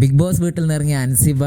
Big boss വീട്ടിൽ നിന്ന് ഇറങ്ങിയ അൻസിബ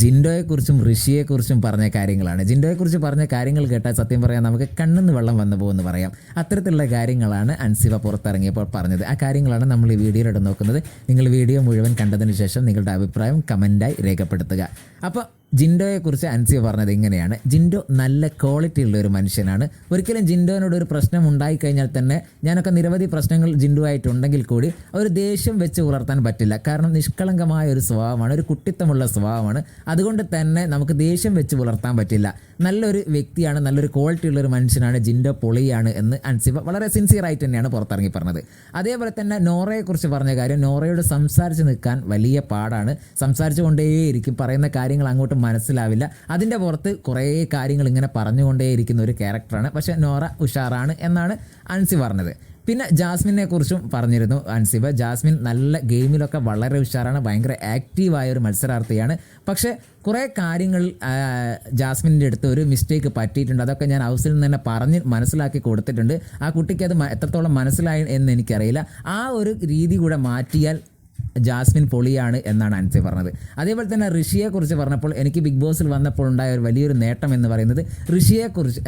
ജിൻഡോയെക്കുറിച്ചും ഋഷിയെക്കുറിച്ചും പറഞ്ഞ കാര്യങ്ങളാണ്. ജിൻഡോയെക്കുറിച്ച് പറഞ്ഞ കാര്യങ്ങൾ കേട്ടാൽ സത്യം പറയാൻ നമുക്ക് കണ്ണിന്ന് വെള്ളം വന്നു പോകുമെന്ന് പറയാം. അത്തരത്തിലുള്ള കാര്യങ്ങളാണ് അൻസിബ പുറത്തിറങ്ങിയപ്പോൾ പറഞ്ഞത്. ആ കാര്യങ്ങളാണ് നമ്മൾ ഈ വീഡിയോയിലൂടെ നോക്കുന്നത്. നിങ്ങൾ വീഡിയോ മുഴുവൻ കണ്ടതിന് ശേഷം നിങ്ങളുടെ അഭിപ്രായം കമന്റായി രേഖപ്പെടുത്തുക. അപ്പോൾ ജിൻഡോയെക്കുറിച്ച് അൻസിയ പറഞ്ഞത് ഇങ്ങനെയാണ്. ജിൻഡോ നല്ല ക്വാളിറ്റി ഉള്ള ഒരു മനുഷ്യനാണ്. ഒരിക്കലും ജിൻഡോനോട് ഒരു പ്രശ്നം ഉണ്ടായിക്കഴിഞ്ഞാൽ തന്നെ ഞാനൊക്കെ നിരവധി പ്രശ്നങ്ങൾ ജിൻഡോ ആയിട്ടുണ്ടെങ്കിൽ കൂടി ഒരു ദേഷ്യം വെച്ച് പുലർത്താൻ പറ്റില്ല. കാരണം നിഷ്കളങ്കമായ ഒരു സ്വഭാവമാണ് ഒരു കുട്ടിത്തമുള്ള സ്വഭാവമാണ്. അതുകൊണ്ട് തന്നെ നമുക്ക് ദേഷ്യം വെച്ച് പുലർത്താൻ പറ്റില്ല. നല്ലൊരു വ്യക്തിയാണ് നല്ലൊരു ക്വാളിറ്റി ഉള്ള ഒരു മനുഷ്യനാണ് ജിൻഡോ പൊളിയാണ് എന്ന് അൻസിബ വളരെ സിൻസിയർ ആയിട്ട് തന്നെയാണ് പുറത്തിറങ്ങി പറഞ്ഞത്. അതേപോലെ തന്നെ നോറയെക്കുറിച്ച് പറഞ്ഞ കാര്യം നോറയോട് സംസാരിച്ച് നിൽക്കാൻ വലിയ പാടാണ്. സംസാരിച്ചുകൊണ്ടേയിരിക്കും പറയുന്ന കാര്യങ്ങൾ അങ്ങോട്ട് മനസ്സിലാവില്ല. അതിന്റെ പുറത്ത് കുറേ കാര്യങ്ങൾ ഇങ്ങനെ പറഞ്ഞുകൊണ്ടേയിരിക്കുന്ന ഒരു ക്യാരക്ടറാണ്. പക്ഷേ നോറ ഉഷാറാണ് എന്നാണ് അൻസി പറഞ്ഞത്. പിന്നെ ജാസ്മിനെ കുറിച്ചും പറഞ്ഞിരുന്നു അൻസിബ ജാസ്മിൻ നല്ല ഗെയിമിലൊക്കെ വളരെ ഉഷാറാണ്. ഭയങ്കര ആക്റ്റീവായ ഒരു മത്സരാർത്ഥിയാണ്. പക്ഷേ കുറേ കാര്യങ്ങൾ ജാസ്മിന്റെ അടുത്ത് ഒരു മിസ്റ്റേക്ക് പറ്റിയിട്ടുണ്ട്. അതൊക്കെ ഞാൻ ഹൗസിൽ നിന്ന് തന്നെ പറഞ്ഞ് മനസ്സിലാക്കി കൊടുത്തിട്ടുണ്ട്. ആ കുട്ടിക്ക് അത് എത്രത്തോളം മനസ്സിലായി എന്ന് എനിക്കറിയില്ല. ആ ഒരു രീതി കൂടെ മാറ്റിയാൽ ജാസ്മിൻ പൊളിയാണ് എന്നാണ് അൻസി പറഞ്ഞത്. അതേപോലെ തന്നെ ഋഷിയെ കുറിച്ച് പറഞ്ഞപ്പോൾ എനിക്ക് ബിഗ് ബോസിൽ വന്നപ്പോൾ ഉണ്ടായ ഒരു വലിയൊരു നേട്ടം എന്ന് പറയുന്നത് ഋഷിയെ കുറിച്ച്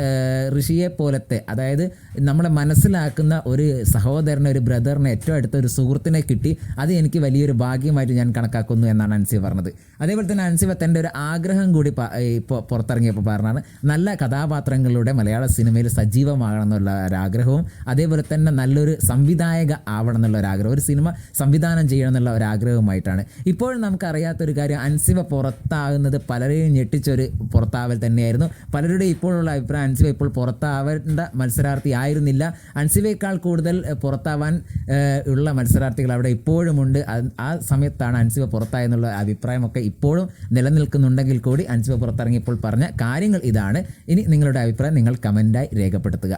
ഋഷിയെ പോലത്തെ അതായത് നമ്മളെ മനസ്സിലാക്കുന്ന ഒരു സഹോദരനെ ഒരു ബ്രദറിനെ ഏറ്റവും അടുത്ത ഒരു സുഹൃത്തിനെ കിട്ടി അത് എനിക്ക് വലിയൊരു ഭാഗ്യമായിട്ട് ഞാൻ കണക്കാക്കുന്നു എന്നാണ് അൻസി പറഞ്ഞത്. അതേപോലെ തന്നെ അൻസിബ തന്റെ ഒരു ആഗ്രഹം കൂടി ഇപ്പോൾ പുറത്തിറങ്ങിയപ്പോൾ പറഞ്ഞാണ് നല്ല കഥാപാത്രങ്ങളിലൂടെ മലയാള സിനിമയിൽ സജീവമാകണം എന്നുള്ള ഒരാഗ്രഹവും അതേപോലെ തന്നെ നല്ലൊരു സംവിധായക ആവണം എന്നുള്ള ഒരു ആഗ്രഹം ഒരു സിനിമ സംവിധാനം ചെയ്യണം എന്നുള്ള ഒരു ആഗ്രഹവുമായിട്ടാണ് ഇപ്പോഴും നമുക്കറിയാത്തൊരു കാര്യം അൻസിബ പുറത്താകുന്നത് പലരെയും ഞെട്ടിച്ചൊരു പുറത്താവൽ തന്നെയായിരുന്നു. പലരുടെയും ഇപ്പോഴുള്ള അഭിപ്രായം അൻസിബ ഇപ്പോൾ പുറത്താവേണ്ട മത്സരാർത്ഥി ആയിരുന്നില്ല. അൻസിബയേക്കാൾ കൂടുതൽ പുറത്താവാൻ ഉള്ള മത്സരാർത്ഥികൾ അവിടെ ഇപ്പോഴുമുണ്ട് ആ സമയത്താണ് അൻസിബ പുറത്തായെന്നുള്ള അഭിപ്രായമൊക്കെ ഇപ്പോഴും നിലനിൽക്കുന്നുണ്ടെങ്കിൽ കൂടി അൻസിബ പുറത്തിറങ്ങിയപ്പോൾ പറഞ്ഞ കാര്യങ്ങൾ ഇതാണ്. ഇനി നിങ്ങളുടെ അഭിപ്രായം നിങ്ങൾ കമന്റായി രേഖപ്പെടുത്തുക.